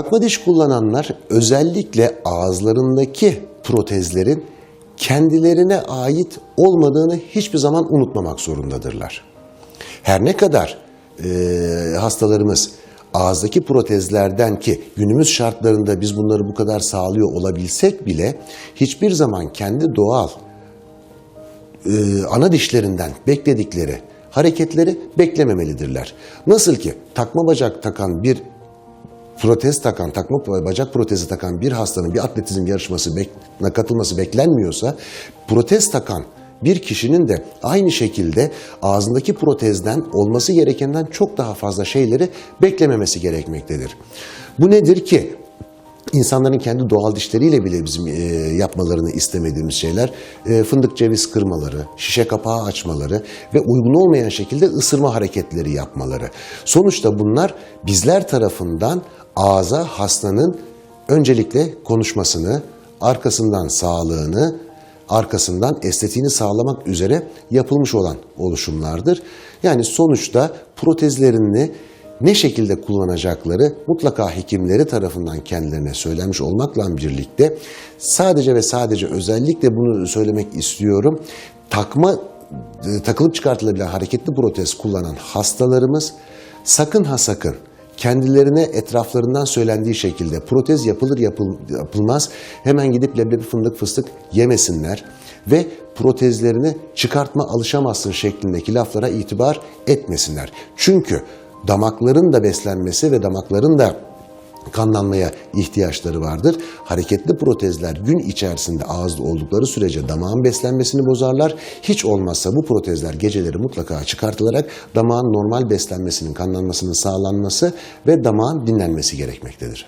Takma diş kullananlar özellikle ağızlarındaki protezlerin kendilerine ait olmadığını hiçbir zaman unutmamak zorundadırlar. Her ne kadar e, hastalarımız ağızdaki protezlerden ki günümüz şartlarında biz bunları bu kadar sağlıyor olabilsek bile hiçbir zaman kendi doğal e, ana dişlerinden bekledikleri hareketleri beklememelidirler. Nasıl ki takma bacak takan bir protez takan, takma bacak protezi takan bir hastanın bir atletizm yarışması bek- katılması beklenmiyorsa, protez takan bir kişinin de aynı şekilde ağzındaki protezden olması gerekenden çok daha fazla şeyleri beklememesi gerekmektedir. Bu nedir ki? İnsanların kendi doğal dişleriyle bile bizim e, yapmalarını istemediğimiz şeyler e, fındık ceviz kırmaları, şişe kapağı açmaları ve uygun olmayan şekilde ısırma hareketleri yapmaları. Sonuçta bunlar bizler tarafından ağza hastanın öncelikle konuşmasını, arkasından sağlığını, arkasından estetiğini sağlamak üzere yapılmış olan oluşumlardır. Yani sonuçta protezlerini ne şekilde kullanacakları mutlaka hekimleri tarafından kendilerine söylenmiş olmakla birlikte sadece ve sadece özellikle bunu söylemek istiyorum. Takma e, takılıp çıkartılabilen hareketli protez kullanan hastalarımız sakın ha sakın kendilerine etraflarından söylendiği şekilde protez yapılır yapıl- yapılmaz hemen gidip leblebi fındık fıstık yemesinler ve protezlerini çıkartma alışamazsın şeklindeki laflara itibar etmesinler. Çünkü damakların da beslenmesi ve damakların da kanlanmaya ihtiyaçları vardır. Hareketli protezler gün içerisinde ağızda oldukları sürece damağın beslenmesini bozarlar. Hiç olmazsa bu protezler geceleri mutlaka çıkartılarak damağın normal beslenmesinin, kanlanmasının sağlanması ve damağın dinlenmesi gerekmektedir.